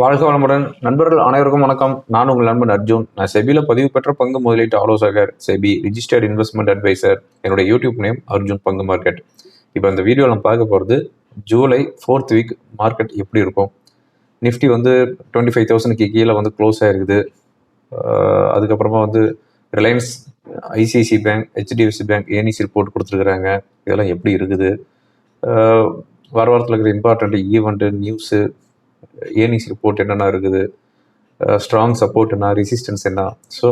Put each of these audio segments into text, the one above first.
வாழ்க வளமுடன். நண்பர்கள் அனைவருக்கும் வணக்கம். நான் உங்கள் நண்பன் அர்ஜுன். நான் செபியில் பதிவு பெற்ற பங்கு முதலீட்டு ஆலோசகர் செபி ரிஜிஸ்டர்ட் இன்வெஸ்ட்மெண்ட் அட்வைசர் என்னோட யூடியூப் நேம் அர்ஜுன் பங்கு மார்க்கெட் இப்போ இந்த வீடியோவில் நம்ம பார்க்க போகிறது ஜூலை ஃபோர்த் வீக் மார்க்கெட் எப்படி இருக்கும்? நிஃப்டி வந்து டுவெண்ட்டி ஃபைவ் தௌசண்ட்க்கு கீழே வந்து க்ளோஸ் ஆகிருக்குது அதுக்கப்புறமா வந்து Reliance ICICI bank HDFC bank ஏனிசி report கொடுத்துருக்குறாங்க. இதெல்லாம் எப்படி இருக்குது? வார வாரத்தில் இருக்கிற important event news earnings report என்னென்ன இருக்குது? ஸ்ட்ராங் சப்போர்ட் என்ன? ரெசிஸ்டன்ஸ் என்ன? ஸோ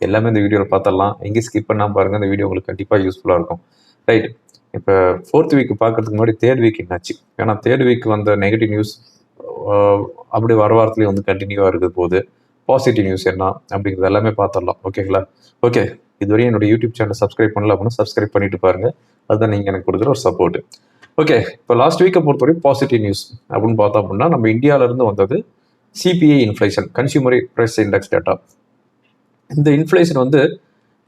எல்லாமே இந்த வீடியோவில் பார்த்துடலாம் எங்கேயும் ஸ்கிப் பண்ணால் பாருங்கள் இந்த வீடியோ உங்களுக்கு கண்டிப்பாக யூஸ்ஃபுல்லாக இருக்கும். ரைட் இப்போ ஃபோர்த் வீக் பார்க்கறதுக்கு முன்னாடி தேர்ட் வீக் என்னாச்சு? ஏன்னா தேர்ட் வீக் வந்த நெகட்டிவ் நியூஸ் அப்படி வர வாரத்துலேயும் வந்து கண்டினியூவாக இருக்குது போது பாசிட்டிவ் நியூஸ் என்ன? அப்படிங்கிறது எல்லாமே பார்த்துடலாம் ஓகேங்களா ஓகே இதுவரையும் என்னோட யூடியூப் சேனல் சப்ஸ்கிரைப் பண்ணல அப்படின்னா சப்ஸ்கிரைப் பண்ணிட்டு பாருங்கள் அதுதான் நீங்கள் எனக்கு கொடுக்குற ஒரு சப்போர்ட் ஓகே இப்போ லாஸ்ட் வீக்கை பொறுத்தவரை பாசிட்டிவ் நியூஸ் அப்படின்னு பார்த்தோம் அப்படின்னா நம்ம இந்தியாவிலேருந்து வந்தது CPI inflation consumer price index data இந்த இன்ஃப்ளேஷன் வந்து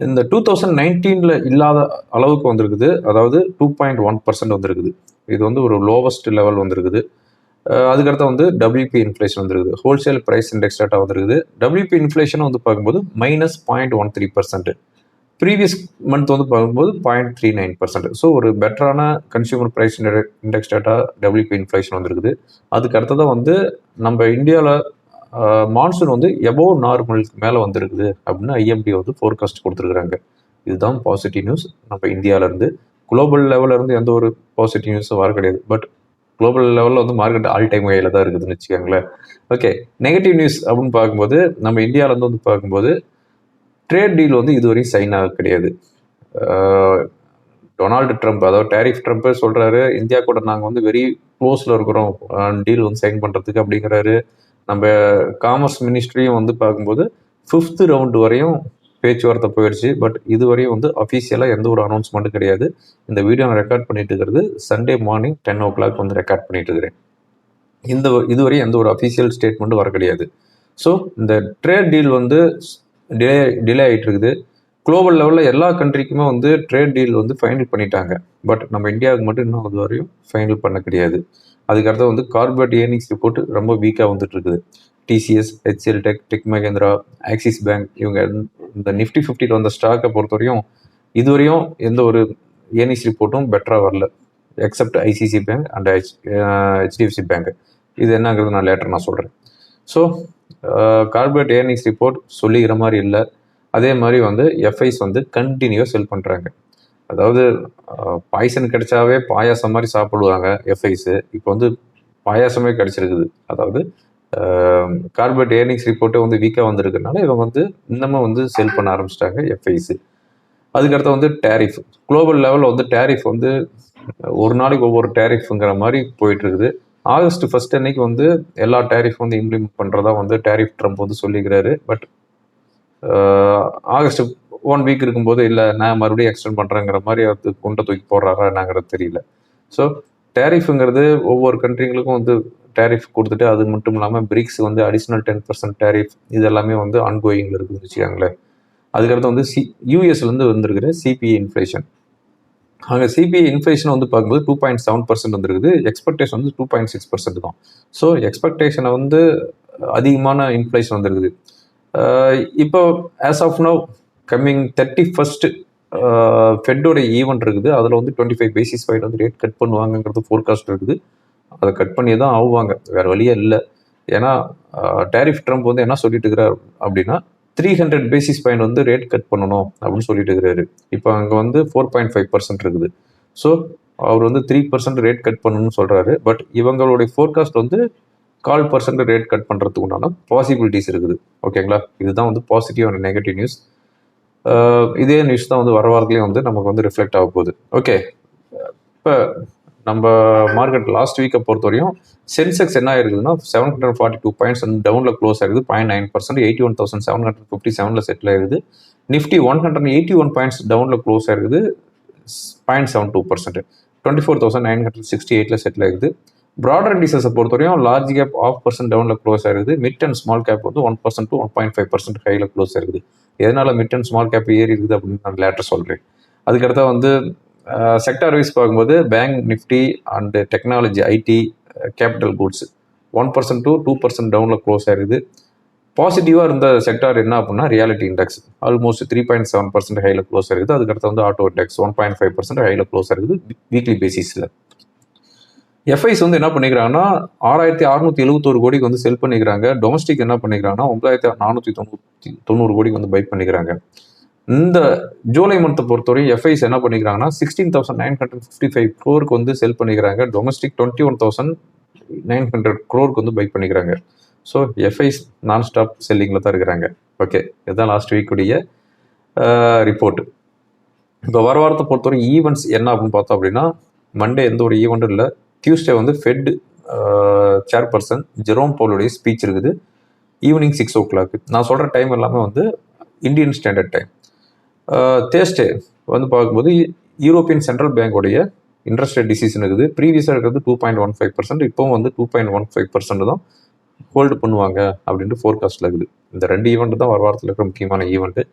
இந்த டூ தௌசண்ட் நைன்டீனில் இல்லாத அளவுக்கு வந்திருக்குது. அதாவது டூ பாயிண்ட் ஒன் பர்சன்ட் வந்திருக்குது. இது வந்து ஒரு லோவஸ்ட் லெவல் வந்திருக்குது. அதுக்கடுத்து வந்து டபிள்யூபி இன்ஃப்ளேஷன் வந்திருக்குது. ஹோல்சேல் ப்ரைஸ் இண்டெக்ஸ் டேட்டா வந்திருக்குது. டபிள்யூபி இன்ஃப்ளேஷன் வந்து பார்க்கும்போது minus point one three percent previous month வந்து பார்க்கும்போது point three nine percent so ஒரு பெட்டரான consumer price index data WPI inflation வந்திருக்குது. அதுக்கு அடுத்ததாக வந்து நம்ம இந்தியாவில் மான்சூன் வந்து எபோவ் நார்மலுக்கு மேலே வந்திருக்குது அப்படின்னு ஐஎம்டி வந்து ஃபோர்காஸ்ட் கொடுத்துருக்குறாங்க. இதுதான் பாசிட்டிவ் நியூஸ் நம்ம இந்தியாவிலேருந்து. குளோபல் லெவலேருந்து இருந்து எந்த ஒரு பாசிட்டிவ் நியூஸும் வர கிடையாது. பட் குளோபல் லெவலில் வந்து மார்க்கெட் ஆல் டைம் கையில் தான் இருக்குதுன்னு வச்சுக்கோங்களேன். ஓகே நெகட்டிவ் நியூஸ் அப்படின்னு பார்க்கும்போது நம்ம இந்தியாவிலேருந்து வந்து பார்க்கும்போது ட்ரேட் டீல் வந்து இதுவரையும் சைன் ஆக கிடையாது. டொனால்டு ட்ரம்ப் அதாவது டேரிஃப் ட்ரம்ப்பே சொல்கிறாரு இந்தியா கூட நாங்கள் வந்து வெரி க்ளோஸில் இருக்கிறோம். டீல் வந்து சைன் பண்ணுறதுக்கு அப்படிங்கிறாரு. நம்ம காமர்ஸ் மினிஸ்ட்ரியும் வந்து பார்க்கும்போது ஃபிஃப்த்து ரவுண்டு வரையும் பேச்சுவார்த்தை போயிடுச்சு. பட் இதுவரையும் வந்து அஃபீஷியலாக எந்த ஒரு அனௌன்ஸ்மெண்ட்டும் கிடையாது. இந்த வீடியோ நான் ரெக்கார்ட் பண்ணிட்டு இருக்கிறது Sunday morning ten o'clock வந்து ரெக்கார்ட் பண்ணிட்டு இருக்கிறேன். இந்த இதுவரையும் எந்த ஒரு அஃபீஷியல் ஸ்டேட்மெண்ட்டும் வர கிடையாது. ஸோ இந்த ட்ரேட் டீல் வந்து டிலே டிலே ஆகிட்டு இருக்குது குளோபல் லெவலில் எல்லா கண்ட்ரிக்குமே வந்து ட்ரேட் டீல் வந்து ஃபைனல் பண்ணிட்டாங்க. பட் நம்ம இந்தியாவுக்கு மட்டும் இன்னும் அது வரையும் ஃபைனல் பண்ண கிடையாது. அதுக்கடுத்து வந்து கார்பரேட் ஏர்னிங்ஸ் ரிப்போர்ட் ரொம்ப வீக்காக வந்துட்டு இருக்குது TCS HCL tech tech Mahindra axis bank இவங்க இந்த நிஃப்டி ஃபிஃப்டியில் வந்த ஸ்டாக்கை பொறுத்தவரையும் இதுவரையும் எந்த ஒரு ஏர்னிங்ஸ் ரிப்போர்ட்டும் பெட்டராக வரல. Except ICICI bank and H HDFC bank இது என்னங்கிறது நான் லேட்டர் நான் சொல்கிறேன் ஸோ கார்பரேட் ஏர்னிங்ஸ் ரிப்போர்ட் சொல்லிக்கிற மாதிரி இல்லை. அதே மாதிரி வந்து எஃப்ஐஸ் வந்து கண்டினியூவாக செல் பண்ணுறாங்க அதாவது பாய்சன் கிடைச்சாவே பாயாசம் மாதிரி சாப்பிடுவாங்க எஃப்ஐஸு இப்போ வந்து பாயாசமே கிடச்சிருக்குது. அதாவது கார்பரேட் ஏர்னிங்ஸ் ரிப்போர்ட்டே வந்து வீக்காக வந்திருக்கனால இவங்க வந்து இன்னமும் வந்து செல் பண்ண ஆரம்பிச்சிட்டாங்க எஃப்ஐஸு அதுக்கடுத்து வந்து டேரிஃப் குளோபல் லெவலில் வந்து டேரிஃப் வந்து ஒரு நாளைக்கு ஒவ்வொரு டேரிஃப்ங்கிற மாதிரி போயிட்டு இருக்குது. ஆகஸ்ட் ஃபர்ஸ்ட் அன்னைக்கு வந்து எல்லா டேரிஃப் வந்து இம்ப்ளிமெண்ட் பண்ணுறதா வந்து டேரிஃப் ட்ரம்ப் வந்து சொல்லிக்கிறாரு. பட் ஆகஸ்ட் ஒன் வீக் இருக்கும்போது இல்லை நான் மறுபடியும் எக்ஸ்டெண்ட் பண்ணுறேங்கிற மாதிரி அது குண்டை தூக்கி போடுறாரா என்னங்கிறது தெரியல. ஸோ டேரிஃபுங்கிறது ஒவ்வொரு கண்ட்ரிங்களுக்கும் வந்து டேரிஃப் கொடுத்துட்டு அது மட்டும் இல்லாமல் பிரிக்ஸ் வந்து அடிஷ்னல் டென் பர்சன்ட் டேரிஃப் இது எல்லாமே வந்து ஆன்கோயிங்கில் இருக்குதுன்னு வச்சுக்கோங்களேன். அதுக்கடுத்து வந்து சி யூஎஸ்லேருந்து வந்திருக்கிற சிபிஐ இன்ஃப்ளேஷன் அங்கே சிபிஐ இன்ஃப்ளேஷன் வந்து பார்க்கும்போது டூ பாயிண்ட் செவன் பர்சன்ட் வந்துருக்குது. எக்ஸ்பெக்டேஷன் வந்து டூ பாயிண்ட் சிக்ஸ் பர்சன்ட் தான். ஸோ எக்ஸ்பெக்டேஷனை வந்து அதிகமான இன்ஃப்ளேஷன் வந்துருக்குது. இப்போ as of now coming thirty first ஃபெட்டோட event இருக்குது. அதில் வந்து டுவெண்ட்டி ஃபைவ் பேசிஸ் பாயிண்ட் வந்து ரேட் கட் பண்ணுவாங்கங்கிறது ஃபோர்காஸ்ட் இருக்குது. அதை கட் பண்ணி தான் ஆகுவாங்க. வேறு வழியே இல்லை. ஏன்னா டேரிஃப் ட்ரம்ப் வந்து என்ன சொல்லிட்டு இருக்கிறார் அப்படின்னா த்ரீ ஹண்ட்ரட் பேசிஸ் பாயிண்ட் வந்து ரேட் கட் பண்ணணும் அப்படின்னு சொல்லிட்டு இருக்கிறாரு. இப்போ அங்கே வந்து ஃபோர் பாயிண்ட் ஃபைவ் பர்சன்ட் இருக்குது. ஸோ அவர் வந்து த்ரீ பர்சன்ட் ரேட் கட் பண்ணணும்னு சொல்கிறாரு பட் இவங்களுடைய ஃபோர்காஸ்ட் வந்து கால் பர்சன்ட் ரேட் கட் பண்ணுறதுக்கு உண்டான பாசிபிலிட்டிஸ் இருக்குது. ஓகேங்களா இதுதான் வந்து பாசிட்டிவ் அண்ட் நெகட்டிவ் நியூஸ் இதே நியூஸ் தான் வந்து வர வாரத்துலேயும் வந்து நமக்கு வந்து ரிஃப்ளெக்ட் ஆக போகுது. ஓகே இப்போ நம்ம மார்க்கெட் லாஸ்ட் வீக்கை பொறுத்தவரையும் சென்செக்ஸ் என்ன ஆயிருக்குதுன்னா seven hundred forty two points வந்து டவுனில் க்ளோஸ் ஆயிருக்குது. Point nine percent eighty one thousand seven hundred fifty செவனில் செட்டில் ஆயிருது Nifty one hundred eighty one points டவுனில் க்ளோஸ் ஆயிருக்குது. Point seven two percent twenty four thousand nine hundred sixty எயிட்டில் settle ஆயிருது broader இண்டிசஸை பொறுத்தவரையும் லார்ஜ் கேப் ஆஃப் பர்சன்ட் டவுனில் close ஆயிருக்குது. மிட் அண்ட் ஸ்மால் கேப் வந்து one percent to one point five percent ஹையில் க்ளோஸ் ஆயிருக்குது. எதனால் மிட் அண்ட் ஸ்மால் கேப் ஏறி இருக்குது அப்படின்னு நான் லேட்டர் சொல்கிறேன் அதுக்கடுத்தா வந்து செக்டார் வைஸ் பார்க்கும்போது bank Nifty and technology IT capital goods one percent to two percent டவுனில் க்ளோஸ் ஆயிருக்குது பாசிட்டிவாக இருந்த செக்டார் என்ன அப்படின்னா realty index almost three point seven percent ஹையில் க்ளோஸ் ஆயிருக்குது அதுக்கடுத்து வந்து auto index one point five percent ஹையில் க்ளோஸ் ஆயிருக்குது வீக்லி பேசிஸில் எஃப்ஐஸ் வந்து என்ன பண்ணிக்கிறாங்கன்னா ஆறாயிரத்தி அறுநூத்தி எழுபத்தோரு கோடிக்கு வந்து செல் பண்ணிக்கிறாங்க. டொமஸ்டிக் என்ன பண்ணிக்கிறாங்கன்னா ஒன்பதாயிரத்தி நானூற்றி தொண்ணூற்றி தொண்ணூறு கோடிக்கு வந்து பை பண்ணிக்கிறாங்க. இந்த ஜூலை மந்த்தை பொறுத்தவரையும் எஃப்ஐஸ் என்ன பண்ணிக்கிறாங்கன்னா sixteen thousand nine hundred fifty five க்ரோருக்கு வந்து செல் பண்ணிக்கிறாங்க. Domestic twenty one thousand nine hundred க்ரோருக்கு வந்து பைக் பண்ணிக்கிறாங்க. ஸோ எஃப்ஐஸ் நான் ஸ்டாப் செல்லிங்கில் தான் இருக்கிறாங்க. ஓகே இதுதான் லாஸ்ட் வீக்குடைய ரிப்போர்ட் இப்போ வர வாரத்தை பொறுத்தவரை ஈவெண்ட்ஸ் என்ன அப்படின்னு பார்த்தோம் அப்படின்னா மண்டே எந்த ஒரு ஈவெண்ட்டும் இல்லை. டியூஸ்டே வந்து ஃபெட் சேர்பர்சன் ஜெரோம் போலுடைய ஸ்பீச் இருக்குது. ஈவினிங் சிக்ஸ் ஓ கிளாக் நான் சொல்கிற டைம் எல்லாமே வந்து இந்தியன் ஸ்டாண்டர்ட் டைம் தேர்ஸ்டே வந்து பார்க்கும்போது யூரோப்பியன் சென்ட்ரல் பேங்கோடைய இன்ட்ரெஸ்ட் ரேட் டிசிஷன் இருக்குது. ப்ரீவியஸாக இருக்கிறது two point one five percent இப்போவும் வந்து two point one five percent தான் ஹோல்டு பண்ணுவாங்க அப்படின்ட்டு ஃபோர்காஸ்ட்டில் இருக்குது. இந்த ரெண்டு ஈவெண்ட்டு தான் வர வாரத்தில் இருக்கிற முக்கியமான ஈவெண்ட்டு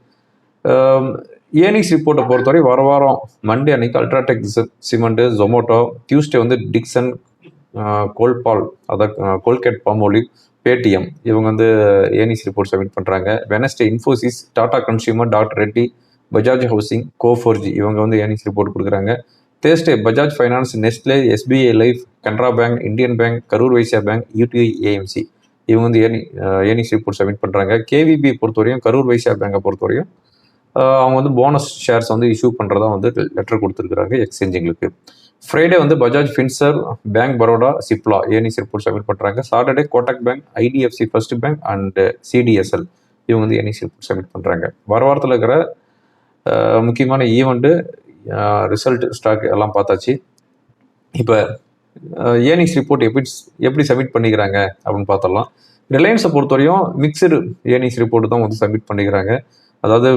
ஏர்னிங்ஸ் ரிப்போர்ட்டை பொறுத்தவரை வர வாரம் மண்டே அன்னைக்கு அல்ட்ராடெக் சிமெண்ட்டு ஜொமோட்டோ டியூஸ்டே வந்து டிக்சன் கோல்பால் அதான் கோல்கேட் பாமோலி பேடிஎம் இவங்க வந்து ஏர்னிங்ஸ் ரிப்போர்ட் சப்மிட் பண்ணுறாங்க Wednesday Infosys Tata consumer doctor Reddy Bajaj housing கோ ஃபோர்ஜி இவங்க வந்து ஏர்னிங்ஸ் ரிப்போர்ட் கொடுக்குறாங்க. Thursday Bajaj finance Nestle SBI life Canara bank Indian bank Karur Vysya bank UTI AMC இவங்க வந்து ஏர்னி ஏர்னிங்ஸ் ரிப்போர்ட் சப்மிட் பண்ணுறாங்க KVB பொறுத்தவரையும் கரூர் வைசியா பேங்கை பொறுத்தவரையும் அவங்க வந்து போனஸ் ஷேர்ஸ் வந்து இஷ்யூ பண்ணுறதா வந்து லெட்டர் கொடுத்துருக்குறாங்க எக்ஸ்சேஞ்சுங்களுக்கு ஃப்ரைடே வந்து Bajaj Finserv bank Baroda Cipla earnings report submit பண்ணுறாங்க Saturday Kotak bank IDFC first bank and CDSL இவங்க வந்து ஏர்னிங்ஸ் ரிப்போர்ட் சப்மிட் பண்ணுறாங்க வர வாரத்தில் இருக்கிற முக்கியமான ஈவெண்ட்டு ரிசல்ட் ஸ்டாக் எல்லாம் பார்த்தாச்சு. இப்போ ஏர்னிங்ஸ் ரிப்போர்ட் எப்படி எப்படி சப்மிட் பண்ணிக்கிறாங்க அப்படின்னு பார்த்தலாம் ரிலையன்ஸை பொறுத்தவரையும் மிக்சடு ஏர்னிங்ஸ் ரிப்போர்ட் தான் வந்து சப்மிட் பண்ணிக்கிறாங்க. அதாவது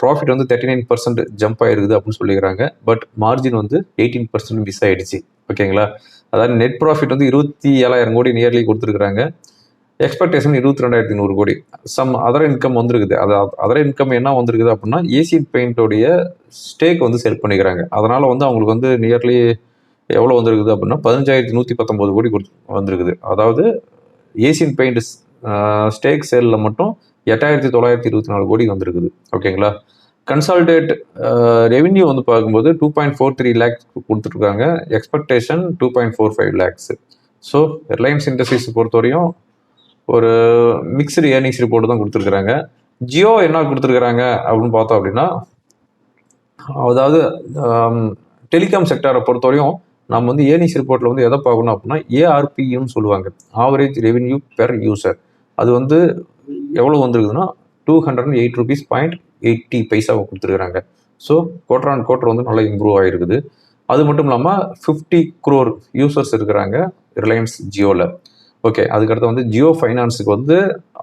ப்ராஃபிட் வந்து தேர்ட்டி நைன் பர்சன்ட் ஜம்ப் ஆயிருக்குது அப்படின்னு சொல்லிக்கிறாங்க. பட் மார்ஜின் வந்து எயிட்டீன் பர்சன்ட் மிஸ் ஆயிடுச்சு. ஓகேங்களா அதாவது நெட் ப்ராஃபிட் வந்து இருபத்தி ஏழாயிரம் கோடி நியர்லி கொடுத்துருக்குறாங்க. எக்ஸ்பெக்டேஷன் இருபத்தி ரெண்டாயிரத்தி நூறு கோடி. சம் அதர் இன்கம் வந்திருக்குது. அது அதர் இன்கம் என்ன வந்திருக்குது அப்படின்னா ஏசியன் பெயிண்டோடைய ஸ்டேக் வந்து செல் பண்ணிக்கிறாங்க. அதனால் வந்து அவங்களுக்கு வந்து நியர்லி எவ்வளோ வந்திருக்குது அப்படின்னா பதினஞ்சாயிரத்தி நூற்றி பத்தொம்போது கோடி கொடுத்து வந்திருக்குது. அதாவது ஏசியன் பெயிண்ட் ஸ்டேக் சேலில் மட்டும் எட்டாயிரத்தி தொள்ளாயிரத்தி இருபத்தி நாலு கோடி வந்திருக்குது. ஓகேங்களா கன்சால்டேட் ரெவின்யூ வந்து பார்க்கும்போது two point four three lakhs கொடுத்துட்ருக்காங்க expectation two point four five lakhs so Reliance industries பொறுத்தவரையும் ஒரு மிக்சடு ஏர்னிங்ஸ் ரிப்போர்ட் தான் கொடுத்துருக்குறாங்க. ஜியோ என்ன கொடுத்துருக்குறாங்க அப்படின்னு பார்த்தோம் அப்படின்னா அதாவது டெலிகாம் செக்டாரை பொறுத்தவரையும் நம்ம வந்து ஏர்னிங்ஸ் ரிப்போர்ட்டில் வந்து எதை பார்க்கணும் அப்படின்னா ஏஆர்பின்னு சொல்லுவாங்க. ஆவரேஜ் ரெவென்யூ பெர் யூசர் அது வந்து எவ்வளோ வந்திருக்குதுன்னா two hundred and eight rupees point eighty பைசாவை கொடுத்துருக்குறாங்க. ஸோ குவார்டர் ஆன் குவார்டர் வந்து நல்லா இம்ப்ரூவ் ஆகிருக்குது அது மட்டும் இல்லாமல் ஃபிஃப்டி குரோர் யூசர்ஸ் இருக்கிறாங்க ரிலையன்ஸ் ஜியோவில் ஓகே அதுக்கடுத்து வந்து ஜியோ ஃபைனான்ஸுக்கு வந்து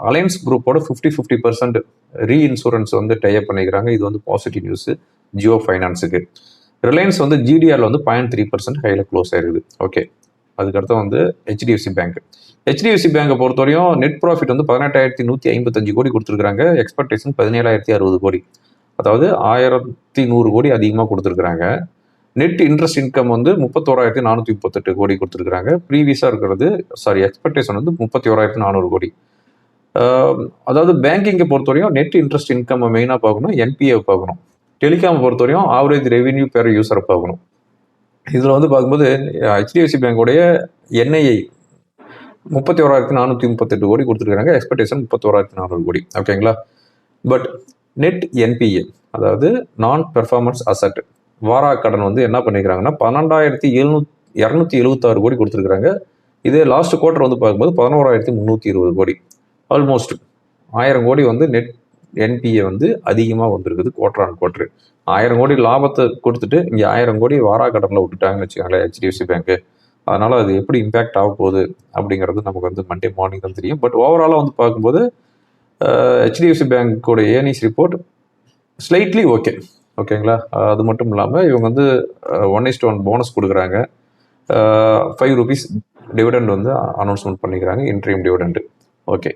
அலையன்ஸ் குரூப்போட fifty fifty percent reinsurance வந்து டைப் பண்ணிக்கிறாங்க. இது வந்து பாசிட்டிவ் நியூஸ் ஜியோ ஃபைனான்ஸுக்கு ரிலையன்ஸ் வந்து ஜிடிஆரில் வந்து பாயிண்ட் த்ரீ பர்சன்ட் ஹையில் க்ளோஸ் ஆயிருக்குது. ஓகே அதுக்கடுத்து வந்து ஹெச்டிஎஃப்சி பேங்க் ஹெச்டிஎஃப்சி பேங்கை பொறுத்தவரையும் நெட் ப்ராஃபிட் வந்து பதினெட்டாயிரத்தி நூற்றி ஐம்பத்தஞ்சு கோடி கொடுத்துருக்காங்க எக்ஸ்பெக்டேஷன் பதினேழாயிரத்தி அறுபது கோடி. அதாவது ஆயிரத்தி நூறு கோடி அதிகமாக கொடுத்துருக்குறாங்க. நெட் இன்ட்ரெஸ்ட் இன்கம் வந்து முப்பத்தோராயிரத்தி நானூற்றி முப்பத்தெட்டு கோடி கொடுத்துருக்குறாங்க. ப்ரீவியஸாக இருக்கிறது சாரி எக்ஸ்பெக்டேஷன் வந்து முப்பத்தி ஓராயிரத்தி நானூறு கோடி. அதாவது பேங்கிங்கை பொறுத்தவரையும் நெட் இன்ட்ரெஸ்ட் இன்கம் மெயினாக பார்க்கணும் என்பிஏ பார்க்கணும். டெலிகாமை பொறுத்தவரையும் ஆவரேஜ் ரெவென்யூ பேர் யூஸரை பார்க்கணும். இதில் வந்து பார்க்கும்போது ஹெச்டிஎஃப்சி பேங்கோடைய என்ஐஐ முப்பத்தி ஓராயிரத்தி நானூற்றி முப்பத்தெட்டு கோடி கொடுத்துருக்காங்க எக்ஸ்பெக்டேஷன் முப்பத்தி ஓராயிரத்தி நானூறு கோடி. ஓகேங்களா பட் நெட் என்பிஏ அதாவது நான் பெர்ஃபார்மன்ஸ் அசட் வாரா கடன் வந்து என்ன பண்ணியிருக்கிறாங்கன்னா பன்னெண்டாயிரத்தி எழுநூத்தி இரநூத்தி எழுபத்தாறு கோடி கொடுத்துருக்குறாங்க. இதே லாஸ்ட் குவார்டர் வந்து பார்க்கும்போது பதினோராயிரத்தி முந்நூற்றி இருபது கோடி. ஆல்மோஸ்ட் ஆயிரம் கோடி வந்து நெட் என்பிஏ வந்து அதிகமாக வந்திருக்குது குவார்டர் ஆன் குவார்டர் ஆயிரம் கோடி லாபத்தை கொடுத்துட்டு இங்கே ஆயிரம் கோடி வாரா கடனில் விட்டுட்டாங்கன்னு வச்சுக்கோங்களேன் ஹெச்டிஎஃப்சி பேங்க்கு அதனால் அது எப்படி இம்பேக்ட் ஆக போகுது அப்படிங்கிறது நமக்கு வந்து மண்டே மார்னிங் தான் தெரியும். பட் ஓவராலாக வந்து பார்க்கும்போது ஹெச்டிஎஃப்சி பேங்க்கோட ஏர்னிங்ஸ் ரிப்போர்ட் ஸ்லைட்லி ஓகே ஓகேங்களா? அது மட்டும் இல்லாமல் இவங்க வந்து one is to one bonus கொடுக்குறாங்க. ஃபைவ் ருபீஸ் டிவிடெண்ட் வந்து அனௌன்ஸ்மெண்ட் பண்ணிக்கிறாங்க இன்ட்ரீம் டிவிடெண்ட் ஓகே.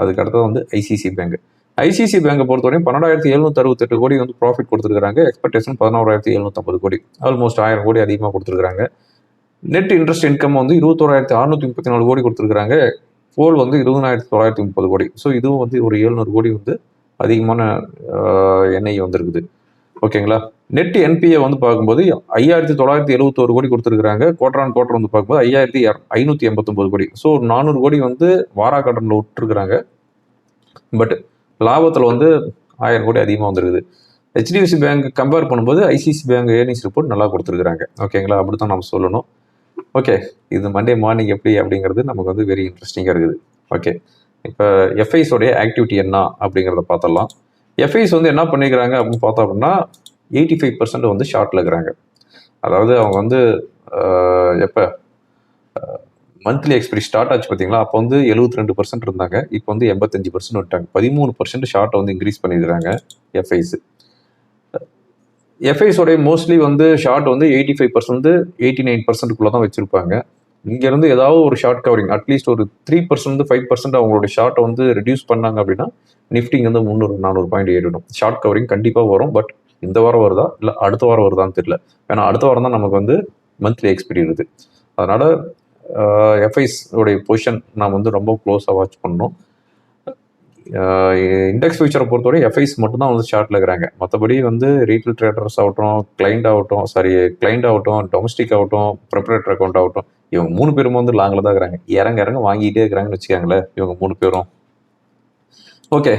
அதுக்கு அடுத்தது வந்து ஐசிசி பேங்க் ஐசிசி பேங்கை பொறுத்தவரையும் பன்னெண்டாயிரத்தி எழுநூத்தி அறுபத்தெட்டு கோடி வந்து ப்ராஃபிட் கொடுத்துருக்காங்க எக்ஸ்பெக்டேஷன் பதினோராயிரத்தி எழுநூத்தம்பது கோடி. ஆல்மோஸ்ட் ஆயிரம் கோடி அதிகமாக கொடுத்துருக்காங்க நெட் இன்ட்ரெஸ்ட் இன்கம் வந்து இருபத்தோராயிரத்தி அறுநூத்தி முப்பத்தி நாலு கோடி கொடுத்துருக்காங்க போல் வந்து இருபதாயிரத்தி தொள்ளாயிரத்தி முப்பது கோடி. ஸோ இதுவும் வந்து ஒரு எழுநூறு கோடி வந்து அதிகமான எண்ணெய் வந்திருக்குது. ஓகேங்களா? நெட் என்பிஏ வந்து பார்க்கும்போது ஐயாயிரத்தி தொள்ளாயிரத்தி எழுபத்தோரு கோடி கொடுத்துருக்காங்க குவார்டர் ஆன் குவார்டர் வந்து பார்க்கும்போது ஐயாயிரத்தி ஐநூற்றி எண்பத்தொம்பது கோடி. ஸோ நானூறு கோடி வந்து வாரா கடனில் விட்டுருக்குறாங்க. பட் லாபத்தில் வந்து ஆயிரம் கோடி அதிகமாக வந்துருக்குது. ஹெச்டிஎஃப்சி பேங்க் கம்பேர் பண்ணும்போது ஐசிசி பேங்க் ஏர்னிங்ஸ் ரிப்போர்ட் நல்லா கொடுத்துருக்குறாங்க. ஓகேங்களா? அப்படி தான் நம்ம சொல்லணும். ஓகே இது மண்டே மார்னிங் எப்படி அப்படிங்கிறது நமக்கு வந்து வெரி இன்ட்ரெஸ்டிங்காக இருக்குது. ஓகே இப்போ எஃப்ஐஸோடைய ஆக்டிவிட்டி என்ன அப்படிங்கிறத பார்த்துடலாம். எஃப்ஐஸ் வந்து என்ன பண்ணிக்கிறாங்க அப்படின்னு பார்த்தோம் அப்படின்னா எயிட்டி ஃபைவ் பர்சன்ட் வந்து ஷார்ட்டில் இருக்கிறாங்க. அதாவது அவங்க வந்து எப்போ மந்த்லி எக்ஸ்பிரி ஸ்டார்ட் ஆச்சு பார்த்தீங்களா? அப்போ வந்து எழுபத்தி ரெண்டு பர்சன்ட் இருந்தாங்க. இப்போ வந்து எண்பத்தஞ்சு பர்சன்ட் விட்டாங்க பதிமூணு பர்சன்ட் ஷார்ட்டை வந்து இன்க்ரீஸ் பண்ணிடுறாங்க எஃப்ஐஸ் எஃப்ஐஸோடைய மோஸ்ட்லி வந்து ஷார்ட் வந்து eighty five percent eighty nine பர்சன்ட்குள்ளே தான் வச்சுருப்பாங்க. இங்கேருந்து ஏதாவது ஒரு ஷார்ட் கவரிங் அட்லீஸ்ட் ஒரு த்ரீ பர்சன்ட் ஃபைவ் பர்சன்ட் அவங்களோட ஷார்ட்டை வந்து ரெடியூஸ் பண்ணாங்க அப்படின்னா நிஃப்டிங் வந்து முந்நூறு நானூறு பாயிண்ட் ஏறிடும். ஷார்ட் கவரிங் கண்டிப்பாக வரும் பட் இந்த வாரம் வருதா? இல்லை அடுத்த வாரம் வருதான்னு தெரியல. ஏன்னா அடுத்த வாரம் தான் நமக்கு வந்து மந்த்லி எக்ஸ்பிரி இருக்குது அதனால் எஃப்ஐஸ் உடைய பொசிஷன் நாம் வந்து ரொம்ப க்ளோஸாக வாட்ச் பண்ணணும். இண்டெக்ஸ் ஃபியூச்சரை பொறுத்தவரை எஃப்ஐஸ் மட்டும்தான் வந்து ஷார்ட்டில் இருக்கிறாங்க. மற்றபடி வந்து ரீட்டைல் ட்ரேடர்ஸ் ஆகட்டும் கிளைண்ட் ஆகட்டும் சாரி கிளைண்ட் ஆகட்டும் டொமஸ்டிக் ஆகட்டும் ப்ரிப்பரேட்டர் அக்கௌண்ட் ஆகட்டும் இவங்க மூணு பேரும் வந்து லாங்கில் தான் இருக்கிறாங்க. இறங்க இறங்க வாங்கிட்டே இருக்கிறாங்கன்னு வச்சுக்காங்களேன் இவங்க மூணு பேரும். ஓகே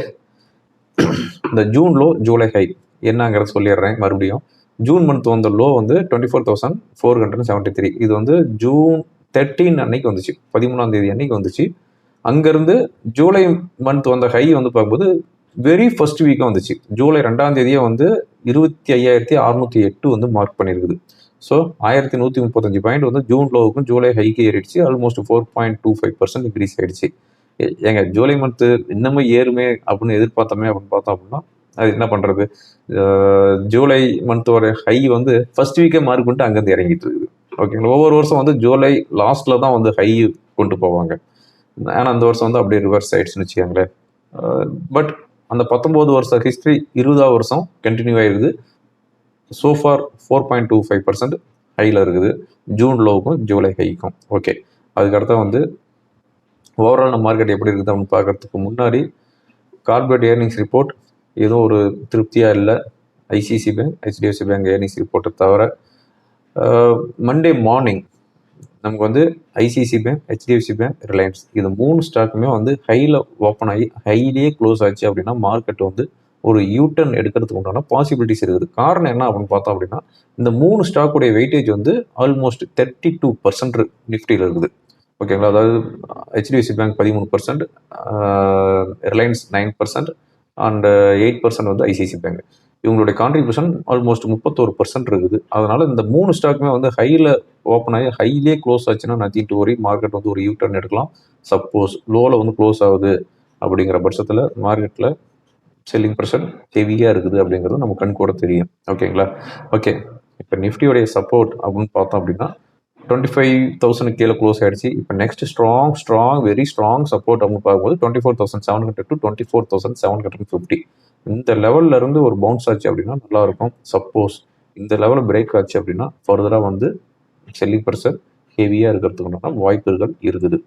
இந்த ஜூன் லோ ஜூலை ஹை என்னங்கிறத சொல்லிடுறேன் மறுபடியும். ஜூன் மந்த் வந்த லோ வந்து twenty four thousand four hundred seventy three இது வந்து ஜூன் தேர்ட்டீன் அன்னைக்கு வந்துச்சு. பதிமூணாம் தேதி அன்னைக்கு வந்துச்சு. அங்கேருந்து ஜூலை மந்த் வந்த ஹை வந்து பார்க்கும்போது வெரி ஃபர்ஸ்ட் வீக்காக வந்துச்சு. ஜூலை ரெண்டாம் தேதியே வந்து இருபத்தி ஐயாயிரத்தி அறுநூத்தி எட்டு வந்து மார்க் பண்ணியிருக்குது ஸோ ஆயிரத்தி நூற்றி முப்பத்தஞ்சு பாயிண்ட் வந்து ஜூன் லோவுக்கும் ஜூலை ஹைக்கு ஏறிடுச்சு. Almost four point two five percent increase ஆயிடுச்சு. ஏங்க ஜூலை மந்த்து இன்னமும் ஏறுமே அப்படின்னு எதிர்பார்த்தோமே அப்படின்னு பார்த்தோம் அப்படின்னா அது என்ன பண்ணுறது ஜூலை மந்தோட ஹை வந்து ஃபர்ஸ்ட் வீக்கே மார்க் பண்ணிட்டு அங்கேருந்து இறங்கிட்டு இருக்குது. ஓகேங்களா ஒவ்வொரு வருஷம் வந்து ஜூலை லாஸ்ட்டில் தான் வந்து ஹை கொண்டு போவாங்க. ஆனால் அந்த வருஷம் வந்து அப்படியே ரிவர்ஸ் ஆயிடுச்சுன்னு வச்சுக்கோங்களேன். பட் அந்த பத்தொம்போது வருஷம் ஹிஸ்ட்ரி இருபதாவது வருஷம் கண்டினியூ ஆகிருக்குது so far four point two five percent ஹையில் இருக்குது. ஜூன் லோவுக்கும் ஜூலை ஹைக்கும் ஓகே அதுக்கடுத்த வந்து ஓவரால் நம்ம மார்க்கெட் எப்படி இருக்குது அப்படின்னு பார்க்கறதுக்கு முன்னாடி கார்பரேட் ஏர்னிங்ஸ் ரிப்போர்ட் எதுவும் ஒரு திருப்தியாக இல்லை. ICICI bank HDFC bank earnings ரிப்போர்ட்டை தவிர மண்டே மார்னிங் நமக்கு வந்து ICICI bank HDFC bank Reliance இது மூணு ஸ்டாக்குமே வந்து ஹையில் ஓப்பன் ஆகி ஹைலியே க்ளோஸ் ஆச்சு அப்படின்னா மார்க்கெட் வந்து ஒரு யூட்டர்ன் எடுக்கிறதுக்கு உண்டான பாசிபிலிட்டிஸ் இருக்குது. காரணம் என்ன அப்படின்னு பார்த்தோம் அப்படின்னா இந்த மூணு ஸ்டாக்குடைய வெயிட்டேஜ் வந்து ஆல்மோஸ்ட் தேர்ட்டி டூ பர்சன்ட் நிஃப்டியில் இருக்குது ஓகேங்களா அதாவது ஹெச்டிஎஃப்சி பேங்க் பதிமூணு percent Reliance nine percent and eight percent வந்து ஐசிசி பேங்க் இவங்களுடைய கான்ட்ரிபியூஷன் ஆல்மோஸ்ட் முப்பத்தோரு பர்சன்ட் இருக்குது. அதனால இந்த மூணு ஸ்டாக்குமே வந்து ஹையில் ஓப்பன் ஆகி ஹைலே க்ளோஸ் ஆச்சுன்னா நத்தின் டூ வரி மார்க்கெட் வந்து ஒரு யூ டர்ன் எடுக்கலாம். சப்போஸ் லோவில் வந்து க்ளோஸ் ஆகுது அப்படிங்கிற பட்சத்தில் மார்க்கெட்டில் செல்லிங் ப்ரெஷர் ஹெவியாக இருக்குது அப்படிங்கிறது நம்ம கண் கூட தெரியும். ஓகேங்களா ஓகே இப்போ நிஃப்டியோடைய சப்போர்ட் அப்படின்னு பார்த்தோம் அப்படின்னா டுவெண்ட்டி ஃபைவ் தௌசண்ட் கீழே க்ளோஸ் ஆகிடுச்சு இப்போ next strong strong very strong support அப்படின்னு பார்க்கும்போது twenty four thousand seven hundred to twenty four thousand seven hundred fifty இந்த லெவல்ல இருந்து ஒரு பவுன்ஸ் ஆச்சு அப்படின்னா நல்லா இருக்கும். சப்போஸ் இந்த லெவலில் பிரேக் ஆச்சு அப்படின்னா ஃபர்தராக வந்து செல்லிங் ப்ரெஷர் ஹெவியாக இருக்கிறதுக்குண்டான வாய்ப்புகள் இருக்குது.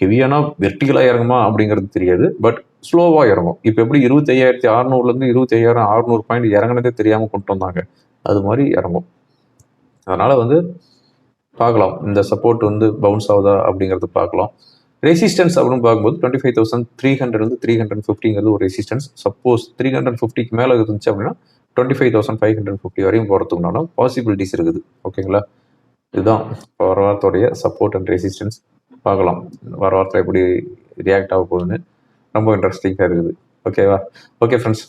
ஹெவியானா வெர்டிகலாக இறங்குமா அப்படிங்கிறது தெரியாது. பட் ஸ்லோவாக இறங்கும். இப்போ எப்படி இருபத்தி ஐயாயிரத்தி அறநூறுலேருந்து இருபத்தி ஐயாயிரம் அறுநூறு பாயிண்ட் இறங்கினதே தெரியாமல் கொண்டு வந்தாங்க. அது மாதிரி இறங்கும். அதனால் வந்து பார்க்கலாம். இந்த சப்போர்ட் வந்து பவுன்ஸ் ஆகுதா அப்படிங்கிறது பார்க்கலாம். ரெசிஸ்டன்ஸ் அப்படின்னு பார்க்கும்போது twenty five thousand three hundred வந்து த்ரீ ஹண்ட்ரட் ஃபிஃப்டிங்கிறது ஒரு ரெசிஸ்டன்ஸ் சப்போஸ் த்ரீ ஹண்ட்ரட் ஃபிஃப்டிக்கு மேலே இருந்துச்சு அப்படின்னா twenty five thousand five hundred fifty வரையும் போகிறதுக்குனாலும் பாசிபிலிட்டிஸ் இருக்குது. ஓகேங்களா இதுதான் வர வாரத்தோடைய சப்போர்ட் அண்ட் ரெசிஸ்டன்ஸ் பார்க்கலாம். வர வாரத்தில் எப்படி ரியாக்ட் ஆக போகுதுன்னு ரொம்ப இன்ட்ரெஸ்டிங்காக இருக்குது. ஓகேவா ஓகே ஃப்ரெண்ட்ஸ்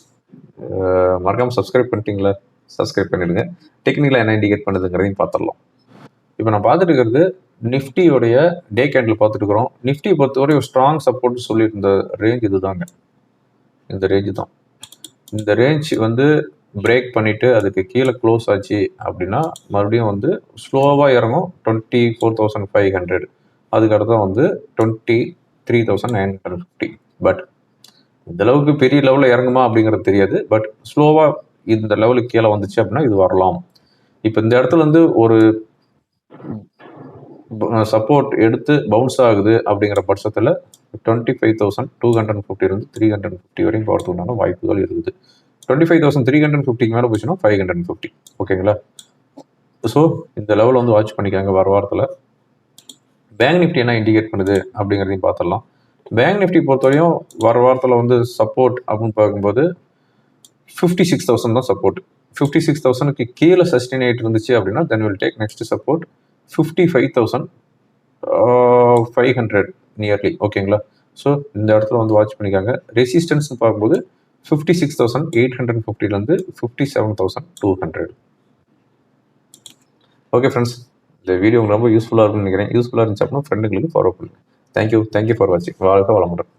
மறக்காமல் சப்ஸ்கிரைப் பண்ணிட்டீங்களா? சப்ஸ்கிரைப் பண்ணிடுங்க. டெக்னிக்கலாக என்ன இண்டிகேட் பண்ணுதுங்கிறதையும் பார்த்துடலாம். இப்போ நான் பார்த்துட்டு இருக்கிறது நிஃப்டியோடைய டே கேண்டில் பார்த்துட்டு இருக்கிறோம் நிஃப்டியை பொறுத்தவரை ஒரு ஸ்ட்ராங் சப்போர்ட் சொல்லியிருந்த ரேஞ்ச் இதுதாங்க. இந்த ரேஞ்சு தான். இந்த ரேஞ்ச் வந்து பிரேக் பண்ணிவிட்டு அதுக்கு கீழே க்ளோஸ் ஆச்சு அப்படின்னா மறுபடியும் வந்து ஸ்லோவாக இறங்கும். Twenty four thousand five hundred அதுக்கடுத்து வந்து twenty three thousand nine hundred fifty but இந்த அளவுக்கு பெரிய லெவலில் இறங்குமா அப்படிங்கிறது தெரியாது. பட் ஸ்லோவாக இந்த லெவலுக்கு கீழே வந்துச்சு அப்படின்னா இது வரலாம். இப்போ இந்த இடத்துல வந்து ஒரு சப்போர்ட் எடுத்து பவுன்ஸ் ஆகுது அப்படிங்கிற பட்சத்தில் twenty five thousand two hundred ஃபிஃப்டிலேருந்து three hundred fifty வரையும் போகிறதுக்குண்டான வாய்ப்புகள் இருக்குது. Twenty five thousand three hundred ஃபிஃப்டிக்கு மேலே போச்சுன்னா ஃபைவ் ஹண்ட்ரட் ஃபிஃப்டி ஓகேங்களா? ஸோ இந்த லெவல் வந்து வாட்ச் பண்ணிக்காங்க வர வாரத்தில். பேங்க் நிஃப்டி என்ன இண்டிகேட் பண்ணுது அப்படிங்கிறதையும் பார்த்துடலாம். பேங்க் நிஃப்டி பொறுத்தவரையும் வர வாரத்தில் வந்து சப்போர்ட் அப்படின்னு பார்க்கும்போது ஃபிஃப்டி சிக்ஸ் தௌசண்ட் தான் சப்போர்ட் ஃபிஃப்டி சிக்ஸ் தௌசண்ட்க்கு கீழே சஸ்டெயின் ஆகிட்டு இருந்துச்சு அப்படின்னா then will take next support fifty five thousand five hundred nearly ஓகேங்களா ஸோ இந்த இடத்துல வந்து வாட்ச் பண்ணிக்காங்க. ரெசிஸ்டன்ஸ்னு பார்க்கும்போது fifty six thousand eight hundred ஃபிஃப்டிலேருந்து fifty seven thousand two hundred okay friends இந்த வீடியோ உங்களுக்கு ரொம்ப யூஸ்ஃபுல்லாக இருக்கும்னு நினைக்கிறேன். யூஸ்ஃபுல்லாக இருந்துச்சு அப்படின்னா ஃப்ரெண்டுங்களுக்கு ஃபாலோ பண்ணுங்கள் thank you thank you for வாட்சிங் வாழ்க்கை வளமுடன்.